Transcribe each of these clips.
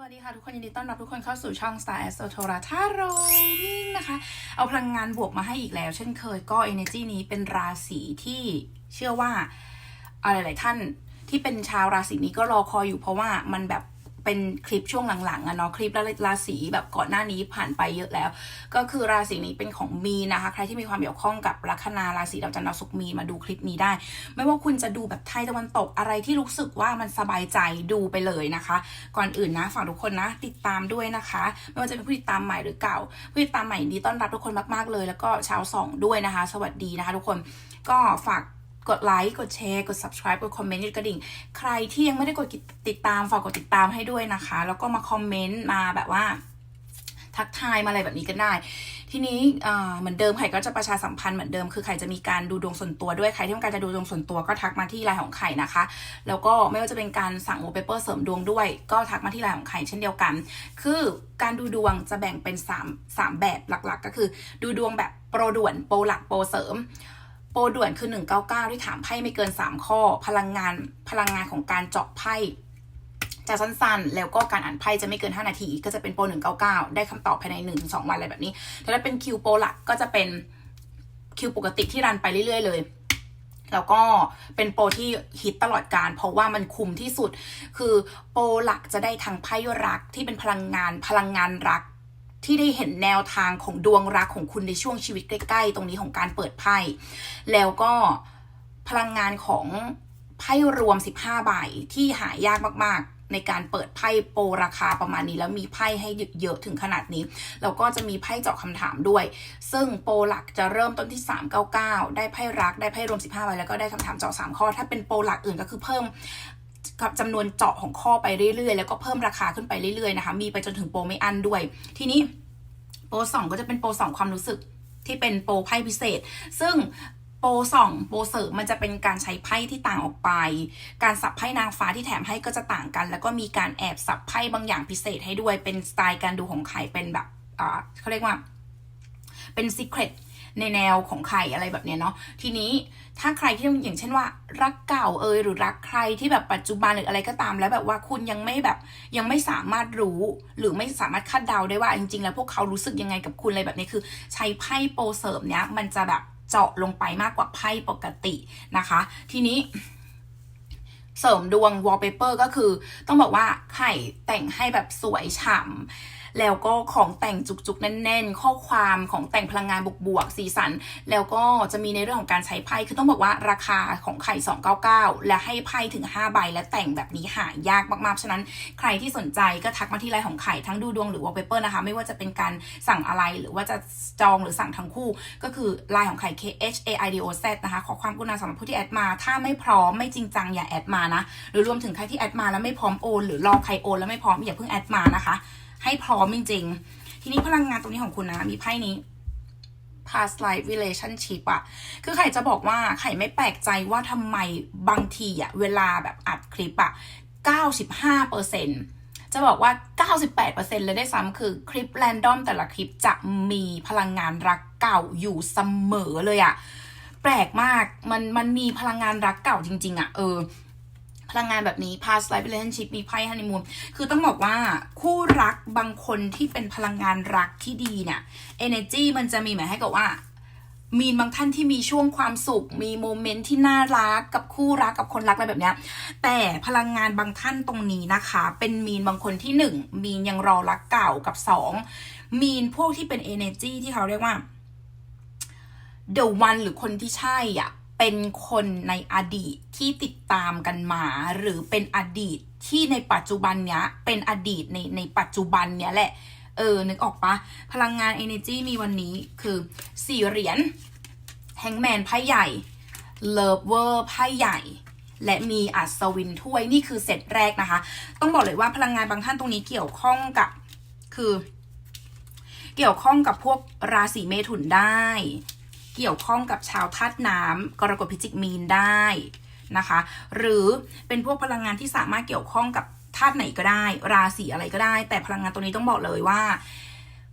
สวัสดีค่ะทุกคนยินดีต้อนรับทุกคนเข้าสู่ช่อง Star Astro t o r a t a r o วิ่งนะคะ เอาพลังงานบวกมาให้อีกแล้ว เช่นเคยก็ Energy นี้เป็นราศีที่เชื่อว่าอะไรหลายๆท่านที่เป็นชาวราศีนี้ก็รอคอยอยู่เพราะว่ามันแบบ เป็นคลิปช่วงหลังๆอะเนาะคลิปราศีแบบก่อนหน้านี้ผ่านไปเยอะแล้ว ก็คือราศีนี้เป็นของมีนะคะ ใครที่มีความเกี่ยวข้องกับลัคนาราศีดาวจันทร์ดาวศุกร์มีมาดูคลิปนี้ได้ ไม่ว่าคุณจะดูแบบไทยตะวันตกอะไรที่รู้สึกว่ามันสบายใจดูไปเลยนะคะ ก่อนอื่นนะฝากทุกคนนะติดตามด้วยนะคะ ไม่ว่าจะเป็นผู้ติดตามใหม่หรือเก่าผู้ติดตามใหม่ดีต้อนรับทุกคนมากๆเลย แล้วก็ชาวสองด้วยนะคะ สวัสดีนะคะ ทุกคนก็ฝาก กดไลค์กดแชร์กด subscribe กดคอมเมนต์กดกระดิ่ง ใครที่ยังไม่ได้กดติดตามฝากกดติดตามให้ด้วยนะคะ แล้วก็มาคอมเมนต์มาแบบว่าทักทายมาอะไรแบบนี้กันได้ ทีนี้เหมือนเดิมไข่ก็จะประชาสัมพันธ์เหมือนเดิมคือไข่จะมีการดูดวงส่วนตัวด้วยใครที่ต้องการจะดูดวงส่วนตัวก็ทักมาที่ไลน์ของไข่นะคะ แล้วก็ไม่ว่าจะเป็นการสั่งโอเปเปอร์เสริมดวงด้วย ก็ทักมาที่ไลน์ของไข่เช่นเดียวกัน คือการดูดวงจะแบ่งเป็น 3 3 แบบหลักๆ ก็คือ ดูดวงแบบโปรด่วนโปรหลักโปรเสริม โปรด่วนคือ 199 ที่ถามไพ่ไม่เกิน 3 ข้อ พลังงานพลังงานของการเจาะไพ่จะสั้นๆ แล้วก็การอ่านไพ่จะไม่เกิน 5 นาที ก็จะเป็นโปร 199 ได้คำตอบภายใน 1-2 วันอะไรแบบนี้ แต่ถ้าเป็นคิวโปรหลักก็จะเป็นคิวปกติที่รันไปเรื่อยๆ เลย แล้วก็เป็นโปรที่ฮิตตลอดการ เพราะว่ามันคุ้มที่สุด คือโปรหลักจะได้ทั้งไพ่รักที่เป็นพลังงานพลังงานรัก ที่ได้เห็นแนวทางของดวงรักของคุณในช่วงชีวิตใกล้ ๆ ตรงนี้ของการเปิดไพ่แล้วก็พลังงานของไพ่รวม 15 ใบที่หายากมากๆ ในการเปิดไพ่โปรราคาประมาณนี้แล้วมีไพ่ให้เยอะๆถึงขนาดนี้ แล้วก็จะมีไพ่เจาะคำถามด้วย ซึ่งโปรหลักจะเริ่มต้นที่ 399 ได้ไพ่รักได้ไพ่รวม 15ใบแล้วก็ได้คำถามเจาะ3ข้อ ถ้าเป็นโปรหลักอื่นก็คือเพิ่ม กับจำนวนเจาะของข้อไปเรื่อยๆ แล้วก็เพิ่มราคาขึ้นไปเรื่อยๆนะคะ มีไปจนถึงโปรไม่อันด้วย ทีนี้โปรสองก็จะเป็นโปรสองความรู้สึกที่เป็นโปรไพ่พิเศษ ซึ่งโปรสองโปรเสริมมันจะเป็นการใช้ไพ่ที่ต่างออกไป การสับไพ่นางฟ้าที่แถมให้ก็จะต่างกัน แล้วก็มีการแอบสับไพ่บางอย่างพิเศษให้ด้วย เป็นสไตล์การดูของไข่เป็นแบบเขาเรียกว่า เป็นซีเครต ในแนวของใครอะไรแบบเนี้ยเนาะทีนี้ถ้าใครที่อย่างเช่นว่า รักเก่าเอยหรือรักใครที่แบบปัจจุบันหรืออะไรก็ตาม แล้วแบบว่าคุณยังไม่แบบยังไม่สามารถรู้ หรือไม่สามารถคาดเดาได้ว่าจริงๆ แล้วพวกเขารู้สึกยังไงกับคุณอะไรแบบนี้คือ ใช้ไพ่โปรเสริมเนี้ยมันจะแบบเจาะลงไปมากกว่าไพ่ปกตินะคะ ทีนี้เสริมดวง wallpaper ก็คือ ต้องบอกว่าไข่แต่งให้แบบสวยฉ่ำ แล้วก็ของแต่งจุกๆ แน่นๆ ข้อความของแต่งพลังงานบวกๆ สีสัน แล้วก็จะมีในเรื่องของการใช้ไพ่ คือต้องบอกว่าราคาของไข่ 299 และให้ไพ่ถึง 5 ใบ และแต่งแบบนี้หายากมากๆ ฉะนั้นใครที่สนใจก็ทักมาที่ไลน์ของไข่ทั้งดูดวงหรือ wallpaper นะคะ ไม่ว่าจะเป็นการสั่งอะไรหรือว่าจะจองหรือสั่งทั้งคู่ ก็คือไลน์ของไข่ K H A I D O Z นะคะ ขอความกรุณาสำหรับผู้ที่แอดมา ถ้าไม่พร้อมไม่จริงจังอย่าแอดมานะ หรือรวมถึงใครที่แอดมาแล้วไม่พร้อมโอน หรือรอใครโอนแล้วไม่พร้อมอย่าเพิ่งแอดมานะคะ ให้พร้อมจริง ๆ ทีนี้พลังงานตรงนี้ของคุณนะ มีไพ่นี้ past life relationship อะคือไข่จะบอกว่าไข่ไม่แปลกใจว่าทำไมบางทีอะเวลาแบบอัดคลิปอะ95%จะบอกว่า 98%เลยได้ซ้ำคือคลิปแรนดอมแต่ละคลิปจะมีพลังงานรักเก่าอยู่เสมอเลยอะแปลกมากมันมันมีพลังงานรักเก่าจริง ๆอะเออ พลังงานแบบนี้ past life relationship มีไพ่ฮันนีมูนคือต้องบอกว่าคู่รักบางคนที่เป็นพลังงานรักที่ดีเนี่ย energy มันจะมีหมายให้กับว่า มีบางท่านที่มีช่วงความสุข มีโมเมนต์ที่น่ารักกับคู่รักกับคนรักอะไรแบบนี้แต่พลังงานบางท่านตรงนี้นะคะ เป็นมีนบางคนที่หนึ่งมีนยังรอรักเก่ากับสองมีนพวกที่เป็น energy ที่เขาเรียกว่า the one หรือคนที่ใช่อะ เป็นคนในอดีตที่ติดตามกันมา หรือเป็นอดีตที่ในปัจจุบันเนี้ยเป็นอดีตในในปัจจุบันเนี้ยแหละ เออ นึกออกปะพลังงาน energy มีวันนี้คือสี่เหรียญแฮงแมนไพ่ใหญ่เลิฟเวอร์ไพ่ใหญ่ และมีอัศวินถ้วยนี่คือเซตแรกนะคะ ต้องบอกเลยว่าพลังงานบางท่านตรงนี้เกี่ยวข้องกับคือ เกี่ยวข้องกับพวกราศีเมถุนได้ เกี่ยวข้องกับชาวธาตุน้ำกรกฎพิจิกมีนได้นะคะ หรือเป็นพวกพลังงานที่สามารถเกี่ยวข้องกับธาตุไหนก็ได้ ราศีอะไรก็ได้ แต่พลังงานตรงนี้ต้องบอกเลยว่า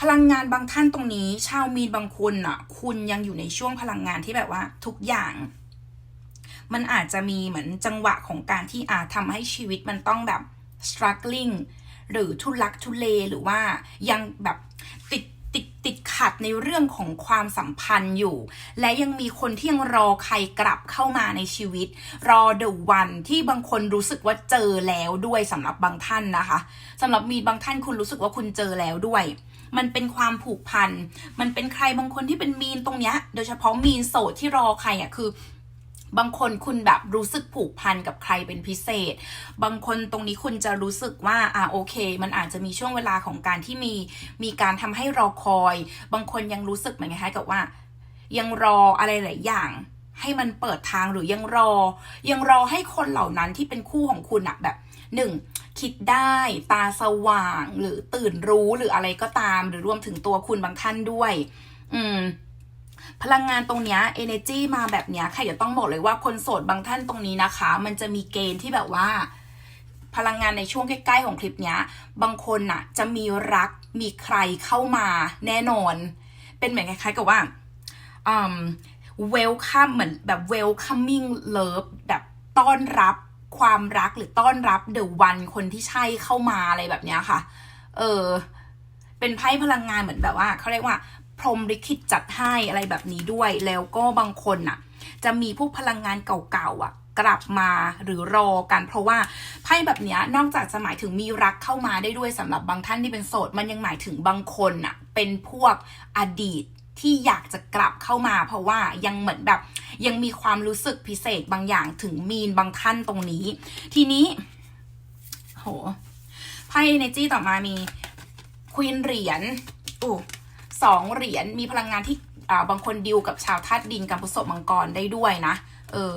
พลังงานบางท่านตรงนี้ ชาวมีนบางคนอะ คุณยังอยู่ในช่วงพลังงานที่แบบว่าทุกอย่างมันอาจจะมีเหมือนจังหวะของการที่อาจทำให้ชีวิตมันต้องแบบ struggling หรือทุลักทุเลหรือว่ายังแบบติด ติดขัดในเรื่องของความสัมพันธ์อยู่ และยังมีคนที่ยังรอใครกลับเข้ามาในชีวิต รอเดอะวันที่บางคนรู้สึกว่าเจอแล้วด้วยสำหรับบางท่านนะคะสำหรับมีบางท่านคุณรู้สึกว่าคุณเจอแล้วด้วย มันเป็นความผูกพัน มันเป็นใครบางคนที่เป็นมีนตรงเนี้ย โดยเฉพาะมีนโสดที่รอใครอะคือ บางคนคุณแบบรู้สึกผูกพันกับใครเป็นพิเศษ บางคนตรงนี้คุณจะรู้สึกว่าอ่าโอเค มันอาจจะมีช่วงเวลาของการที่มีมีการทำให้รอคอย บางคนยังรู้สึกเหมือนคล้ายๆกับว่า ยังรออะไรหลายอย่างให้มันเปิดทางหรือยังรอ ยังรอให้คนเหล่านั้นที่เป็นคู่ของคุณอะแบบหนึ่งคิดได้ตาสว่างหรือตื่นรู้หรืออะไรก็ตาม หรือรวมถึงตัวคุณบางท่านด้วย อืม พลังงานตรงเนี้ย energy มาแบบเนี้ยใครจะต้องบอกเลยว่าคนโสดบางท่านตรงนี้นะคะ มันจะมีเกณฑ์ที่แบบว่า พลังงานในช่วงใกล้ ๆ ของคลิปเนี้ย บางคนน่ะ จะมีรักมีใครเข้ามาแน่นอน เป็นเหมือนคล้าย ๆ กับว่าอืม welcome เหมือนแบบ welcoming love แบบต้อนรับความรักหรือต้อนรับ the one คนที่ใช่เข้ามาอะไรแบบเนี้ยค่ะ เออ เป็นไพ่พลังงานเหมือนแบบว่าเขาเรียกว่า พรมลิขิตจัดให้อะไรแบบนี้ด้วย แล้วก็บางคนน่ะ จะมีพวกพลังงานเก่าๆอะ กลับมาหรือรอกันเพราะว่าไพ่แบบนี้นอกจากจะหมายถึงมีรักเข้ามาได้ด้วยสำหรับบางท่านที่เป็นโสด มันยังหมายถึงบางคนน่ะ เป็นพวกอดีตที่อยากจะกลับเข้ามา เพราะว่ายังเหมือนแบบ ยังมีความรู้สึกพิเศษบางอย่างถึงมีนบางท่านตรงนี้ ทีนี้ โหไพ่ในจี้ต่อมามีควีนเหรียญอู้ สองเหรียญมีพลังงานที่บางคนดิวกับชาวธาตุดินกับผสมมังกรได้ด้วยนะ เออ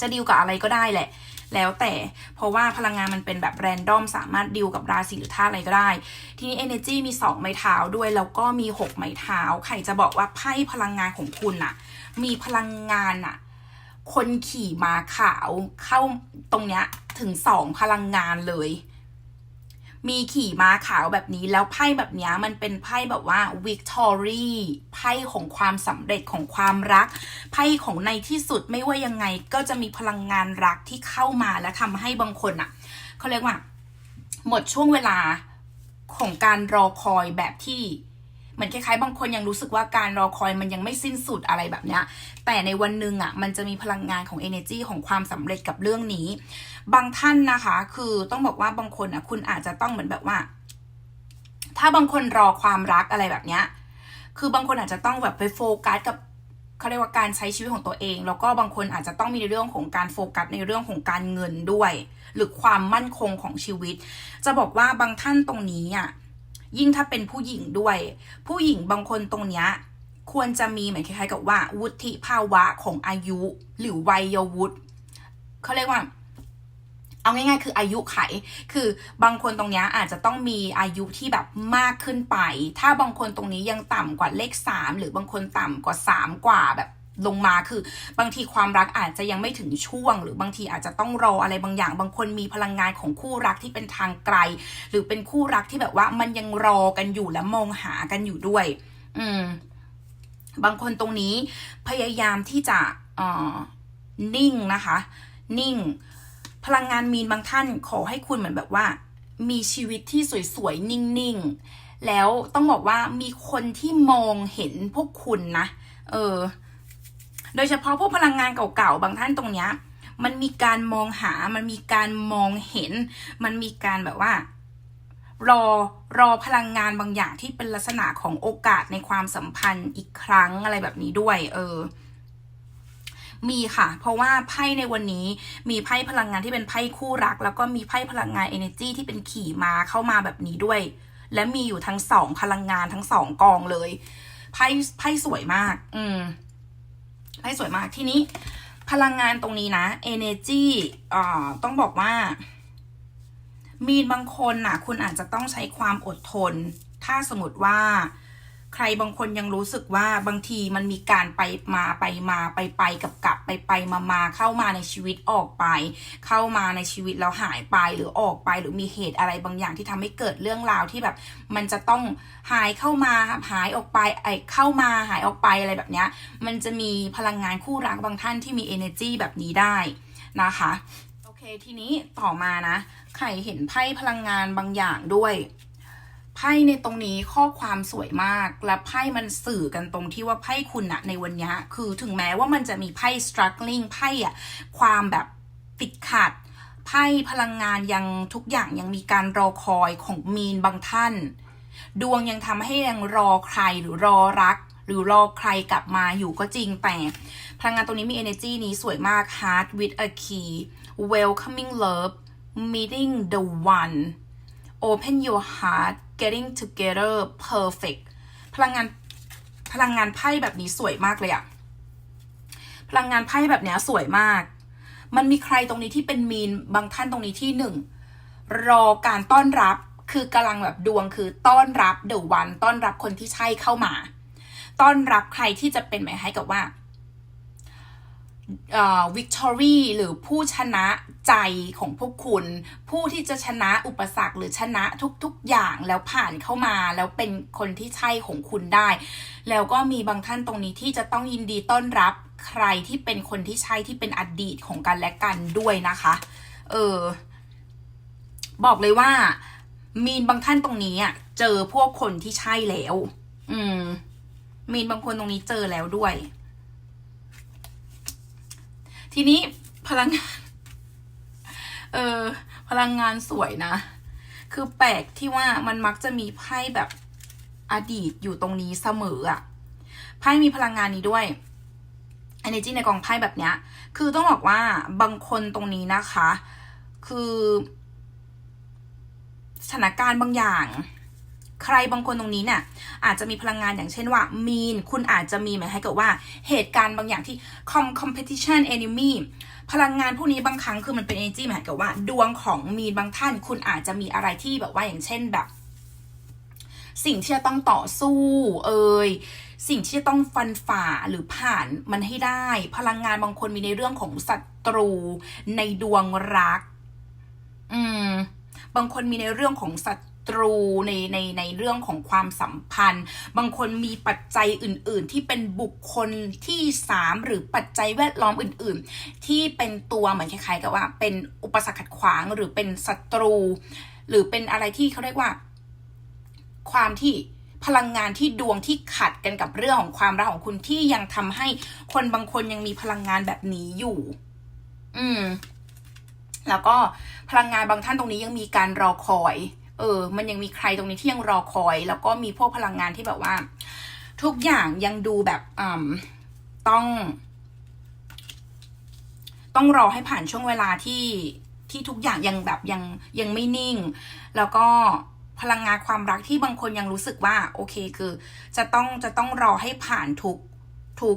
จะดิวกับอะไรก็ได้แหละ แล้วแต่เพราะว่าพลังงานมันเป็นแบบแรนดอมสามารถดิวกับราศีหรือธาตุอะไรก็ได้ ทีนี้ Energy มี 2 ไม้เท้าด้วย แล้วก็มี 6 ไม้เท้าใครจะบอกว่าไพ่พลังงานของคุณน่ะ มีพลังงานน่ะ คนขี่ม้าขาวเข้าตรงเนี้ยถึงสองพลังงานเลย มีขี่ม้าขาวแบบนี้แล้วไพ่แบบนี้มันเป็นไพ่แบบว่าวิกตอรี่ไพ่ของความสำเร็จของความรัก ไพ่ของในที่สุดไม่ว่ายังไงก็จะมีพลังงานรักที่เข้ามาและทำให้บางคนอะเขาเรียกว่า หมดช่วงเวลาของการรอคอยแบบที่ เหมือนคล้ายๆ บางคนยังรู้สึกว่าการรอคอยมันยังไม่สิ้นสุดอะไรแบบเนี้ย แต่ในวันหนึ่งอะมันจะมีพลังงานของ energy ของความสำเร็จกับเรื่องนี้ บางท่านนะคะ คือต้องบอกว่าบางคนอะคุณอาจจะต้องเหมือนแบบว่า ถ้าบางคนรอความรักอะไรแบบเนี้ย คือบางคนอาจจะต้องแบบไปโฟกัสกับเขาเรียกว่าการใช้ชีวิตของตัวเอง แล้วก็บางคนอาจจะต้องมีในเรื่องของการโฟกัสในเรื่องของการเงินด้วย หรือความมั่นคงของชีวิต จะบอกว่าบางท่านตรงนี้อะ ยิ่งถ้าเป็นผู้หญิงด้วย ผู้หญิงบางคนตรงเนี้ยควรจะมีเหมือนคล้ายๆกับว่า วุฒิภาวะของอายุ หรือวัยวุฒิเขาเรียกว่าเอาง่ายๆ คืออายุไข คือบางคนตรงนี้อาจจะต้องมีอายุที่แบบมากขึ้นไป ถ้าบางคนตรงนี้ยังต่ำกว่าเลขสามหรือบางคนต่ำกว่าสามกว่าแบบ ลงมาคือบางทีความรักอาจจะยังไม่ถึงช่วง หรือบางทีอาจจะต้องรออะไรบางอย่าง บางคนมีพลังงานของคู่รักที่เป็นทางไกล หรือเป็นคู่รักที่แบบว่ามันยังรอกันอยู่และมองหากันอยู่ด้วย อืม บางคนตรงนี้พยายามที่จะเอ่อนิ่งนะคะ นิ่ง พลังงานมีนบางท่านขอให้คุณเหมือนแบบว่า มีชีวิตที่สวยๆนิ่งๆแล้วต้องบอกว่ามีคนที่มองเห็นพวกคุณนะ เออ โดยเฉพาะพวกพลังงานเก่าๆ บางท่านตรงเนี้ย มันมีการมองหา มันมีการมองเห็น มันมีการแบบว่า รอรอพลังงานบางอย่างที่เป็นลักษณะของโอกาสในความสัมพันธ์อีกครั้งอะไรแบบนี้ด้วย เออ มีค่ะ เพราะว่าไพ่ในวันนี้มีไพ่พลังงานที่เป็นไพ่คู่รัก แล้วก็มีไพ่พลังงาน energy ที่เป็นขี่ม้าเข้ามาแบบนี้ด้วย และมีอยู่ทั้งสองพลังงานทั้งสองกองเลยไพ่ไพ่สวยมาก อืม ได้สวยมากทีนี้พลังงานตรงนี้นะ energy อ่ต้องบอกว่า มีนบางคนน่ะ คุณอาจจะต้องใช้ความอดทน ถ้าสมมติว่า ใครบางคนยังรู้สึกว่าบางทีมันมีการไปมาไปมาไปไปกับกลับไปไปมามาเข้ามาในชีวิตออกไป เข้ามาในชีวิตแล้วหายไปหรือออกไปหรือมีเหตุอะไรบางอย่างที่ทำให้เกิดเรื่องราวที่แบบ มันจะต้องหายเข้ามาหายออกไปไอเข้ามาหายออกไปอะไรแบบเนี้ยมันจะมีพลังงานคู่รักบางท่านที่มี energy แบบนี้ได้นะคะโอเคทีนี้ต่อมานะไข่เห็นไพ่พลังงานบางอย่างด้วย ไพ่ในตรงนี้ข้อความสวยมาก และไพ่มันสื่อกันตรงที่ว่าไพ่คุณอะในวันนี้คือถึงแม้ว่ามันจะมีไพ่ struggling ไพ่อะความแบบติดขัดไพ่พลังงานยังทุกอย่างยังมีการรอคอยของมีนบางท่าน ดวงยังทำให้ยังรอใครหรือรอรัก หรือรอใครกลับมาอยู่ก็จริงแต่ พลังงานตรงนี้มี energy นี้สวยมาก heart with a key welcoming love meeting the one open your heart getting together perfect พลังงานพลังงานไพ่แบบนี้สวยมากเลยอะพลังงานไพ่แบบเนี้ยสวยมาก มันมีใครตรงนี้ที่เป็นมีนบางท่านตรงนี้ที่หนึ่งรอการต้อนรับคือกำลังแบบดวงคือต้อนรับเด e o วันต้อนรับคนที่ใช่เข้ามา ต้อนรับใครที่จะเป็นหมายให้กับว่า วิกตอรี่หรือผู้ชนะใจของพวกคุณ ผู้ที่จะชนะอุปสรรคหรือชนะทุกๆอย่างแล้วผ่านเข้ามา แล้วเป็นคนที่ใช่ของคุณได้ แล้วก็มีบางท่านตรงนี้ที่จะต้องยินดีต้อนรับใครที่เป็นคนที่ใช่ที่เป็นอดีตของกันและกันด้วยนะคะ เออ บอกเลยว่า มีนบางท่านตรงนี้อะเจอพวกคนที่ใช่แล้ว อืม มีนบางคนตรงนี้เจอแล้วด้วย ทีนี้พลังงาน เออ พลังงานสวยนะ คือแปลกที่ว่ามันมักจะมีไพ่แบบอดีตอยู่ตรงนี้เสมออะไพ่มีพลังงานนี้ด้วย energy ในกองไพ่แบบเนี้ย คือต้องบอกว่าบางคนตรงนี้นะคะ คือสถานการณ์บางอย่าง ใครบางคนตรงนี้เนี่ยอาจจะมีพลังงานอย่างเช่นว่ามีนคุณอาจจะมีหมายให้กับว่าเหตุการณ์บางอย่างที่ com competition enemy พลังงานพวกนี้บางครั้งคือมันเป็น energy หมายกับว่า ดวงของมีนบางท่าน คุณอาจจะมีอะไรที่แบบว่าอย่างเช่นแบบ สิ่งที่จะต้องต่อสู้ เอ่ยสิ่งที่จะต้องฟันฝ่าหรือผ่านมันให้ได้ พลังงานบางคนมีในเรื่องของศัตรู ในดวงรัก อืม บางคนมีในเรื่องของศั ตรูในในในเรื่องของความสัมพันธ์ บางคนมีปัจจัยอื่น ๆ ที่เป็นบุคคลที่สามหรือปัจจัยแวดล้อมอื่น ๆ ที่เป็นตัวเหมือนคล้ายๆกับว่า เป็นอุปสรรคขัดขวางหรือเป็นศัตรู หรือเป็นอะไรที่เขาเรียกว่า ความที่พลังงานที่ดวงที่ขัดกันกับเรื่องของความรักของคุณที่ยังทำให้คนบางคนยังมีพลังงานแบบนี้อยู่ อืม แล้วก็พลังงานบางท่านตรงนี้ยังมีการรอคอย เออ มันยังมีใครตรงนี้ที่ยังรอคอย แล้วก็มีพวกพลังงานที่แบบว่า ทุกอย่างยังดูแบบอ่าต้อง ต้องรอให้ผ่านช่วงเวลาที่ที่ทุกอย่างยังแบบยังยังไม่นิ่ง แล้วก็พลังงานความรักที่บางคนยังรู้สึกว่า โอเคคือ จะต้องจะต้องรอให้ผ่านทุกทุก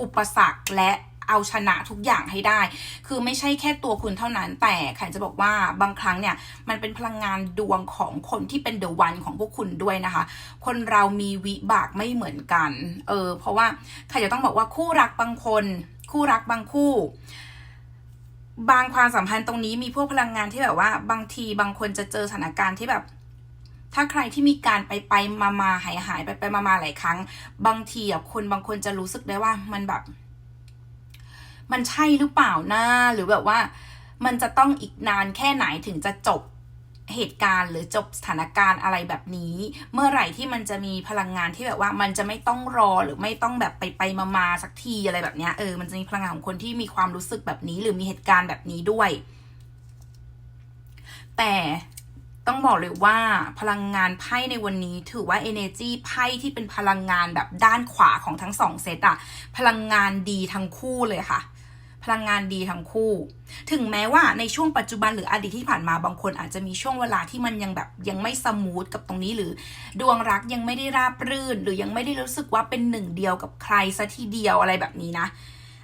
อุปสรรคและ เอาชนะทุกอย่างให้ได้ คือไม่ใช่แค่ตัวคุณเท่านั้น แต่ใครจะบอกว่าบางครั้งเนี่ยมันเป็นพลังงานดวงของคนที่เป็นเดอะวันของพวกคุณด้วยนะคะ คนเรามีวิบากไม่เหมือนกัน เออ เพราะว่าใครจะต้องบอกว่าคู่รักบางคน คู่รักบางคู่ บางความสัมพันธ์ตรงนี้มีพวกพลังงานที่แบบว่า บางทีบางคนจะเจอสถานการณ์ที่แบบถ้าใครที่มีการไปไปมามาหายหายไปไปมามาหลายครั้ง บางทีอะคนบางคนจะรู้สึกได้ว่ามันแบบ มันใช่หรือเปล่านะหรือแบบว่า มันจะต้องอีกนานแค่ไหนถึงจะจบเหตุการณ์หรือจบสถานการณ์อะไรแบบนี้ เมื่อไหร่ที่มันจะมีพลังงานที่แบบว่ามันจะไม่ต้องรอหรือไม่ต้องแบบไปไปมามาสักทีอะไรแบบเนี้ยเออมันจะมีพลังงานของคนที่มีความรู้สึกแบบนี้ หรือมีเหตุการณ์แบบนี้ด้วย แต่ต้องบอกเลยว่าพลังงานไพ่ในวันนี้ถือว่า energy ไพ่ที่เป็นพลังงานแบบด้านขวาของทั้งสองเซตอะพลังงานดีทั้งคู่เลยค่ะ พลังงานดีทั้งคู่ ถึงแม้ว่าในช่วงปัจจุบันหรืออดีตที่ผ่านมาบางคนอาจจะมีช่วงเวลาที่มันยังแบบยังไม่สมูทกับตรงนี้หรือ ดวงรักยังไม่ได้ราบรื่น หรือยังไม่ได้รู้สึกว่าเป็นหนึ่งเดียวกับใครซะทีเดียวอะไรแบบนี้นะ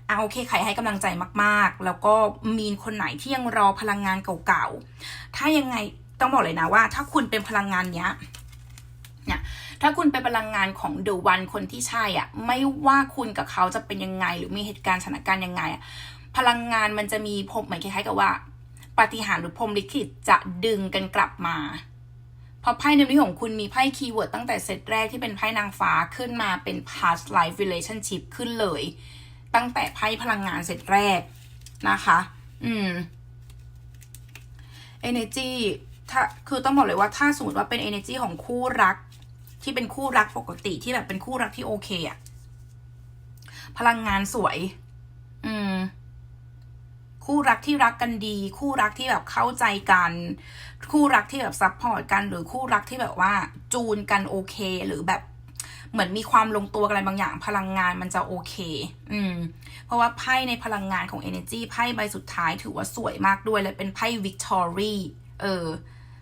อะโอเคใครให้กำลังใจมากๆ แล้วก็มีนคนไหนที่ยังรอพลังงานเก่าๆ ถ้ายังไงต้องบอกเลยนะว่า ถ้าคุณเป็นพลังงานเนี้ยเนี่ย ถ้าคุณเป็นพลังงานของเด e o วันคนที่ใช่อะ ไม่ว่าคุณกับเขาจะเป็นยังไง หรือมีเหตุการณ์สถานการณ์ยังไงอะพลังงานมันจะมีพรมเหมือนคล้ายๆกับว่าปฏิหารหรือพรมลิขิตจะดึงกันกลับมาเพราะไพ่ในนี้ของคุณมีไพ่คีย์เวิร์ดตั้งแต่เซตแรกที่เป็นไพ่นางฟ้าขึ้นมาเป็น past life relationship ขึ้นเลย ตั้งแต่ไพ่พลังงานเซตแรกนะคะ อืม energy ถ้าคือต้องบอกเลยว่าถ้าสมมติว่าเป็น energy ของคู่รัก ที่เป็นคู่รักปกติที่แบบเป็นคู่รักที่โอเคอะพลังงานสวย อืม คู่รักที่รักกันดี คู่รักที่แบบเข้าใจกัน คู่รักที่แบบซัพพอร์ตกัน หรือคู่รักที่แบบว่า จูนกันโอเค หรือแบบเหมือนมีความลงตัวกันอะไรบางอย่าง พลังงานมันจะโอเค อืม เพราะว่าไพ่ในพลังงานของ Energy ไพ่ใบสุดท้ายถือว่าสวยมากด้วย และเป็นไพ่ Victory เออ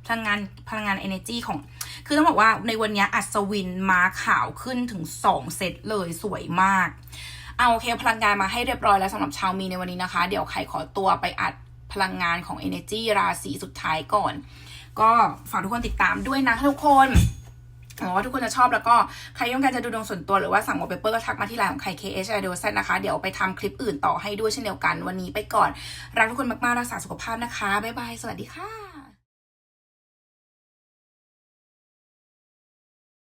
พลังงานพลังงาน Energy ของ คือต้องบอกว่าในวันนี้อัศวินมาขาวขึ้นถึง 2 เซตเลยสวยมาก เอาโอเคพลังงานมาให้เรียบร้อยแล้วสำหรับชาวมีในวันนี้นะคะ เดี๋ยวใครขอตัวไปอัดพลังงานของ Energy ราศีสุดท้ายก่อน ก็ฝากทุกคนติดตามด้วยนะทุกคนหวังว่าทุกคนจะชอบแล้วก็ใครต้องการจะดูดวงส่วนตัวหรือว่าสั่งวอลเปเปอร์ก็ทักมาที่ไลน์ของใคร KH i d o z นะคะ เดี๋ยวไปทำคลิปอื่นต่อให้ด้วยเช่นเดียวกันวันนี้ไปก่อน รักทุกคนมากๆรักษาสุขภาพนะคะ บ๊ายบาย สวัสดีค่ะ